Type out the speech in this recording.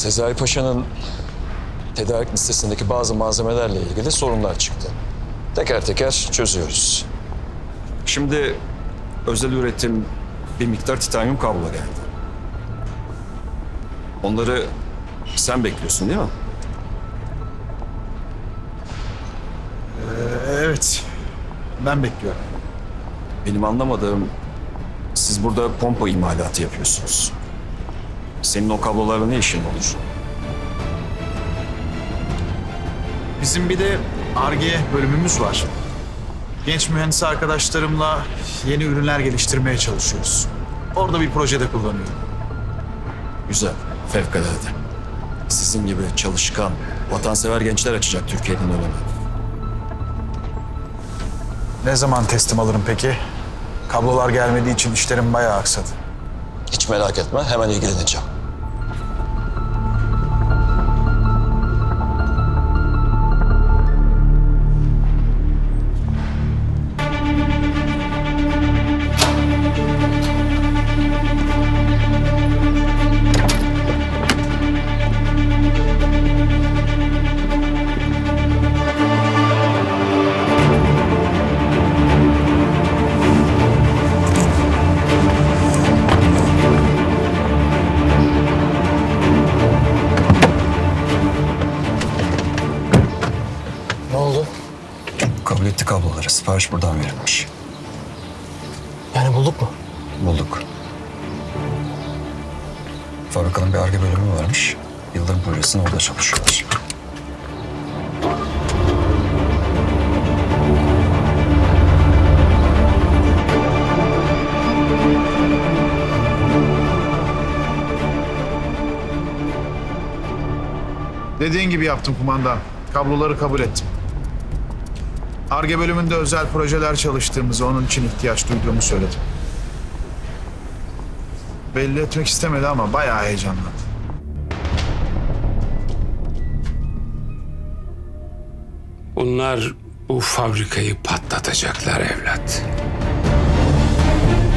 Sezai Paşa'nın tedarik listesindeki bazı malzemelerle ilgili sorunlar çıktı. Teker teker çözüyoruz. Şimdi özel üretim bir miktar titanyum kablo geldi. Onları sen bekliyorsun değil mi? Evet. Ben bekliyorum. Benim anlamadığım siz burada pompa imalatı yapıyorsunuz. Senin o kablolarla ne işin olur? Bizim bir de ARGE bölümümüz var. Genç mühendis arkadaşlarımla yeni ürünler geliştirmeye çalışıyoruz. Orada bir projede kullanıyorum. Güzel, fevkalade. Sizin gibi çalışkan, vatansever gençler açacak Türkiye'nin önünü. Ne zaman teslim alırım peki? Kablolar gelmediği için işlerim bayağı aksadı. Hiç merak etme, hemen ilgileneceğim. Kabul etti kabloları. Sipariş buradan verilmiş. Yani bulduk mu? Bulduk. Fabrikanın bir arge bölümü varmış. Yıldırım projesinde orada çalışıyorlar. Dediğin gibi yaptım kumandan. Kabloları kabul ettim. ARGE bölümünde özel projeler çalıştığımızı, onun için ihtiyaç duyduğumu söyledim. Belli etmek istemedi ama bayağı heyecanlandı. Bunlar bu fabrikayı patlatacaklar evlat.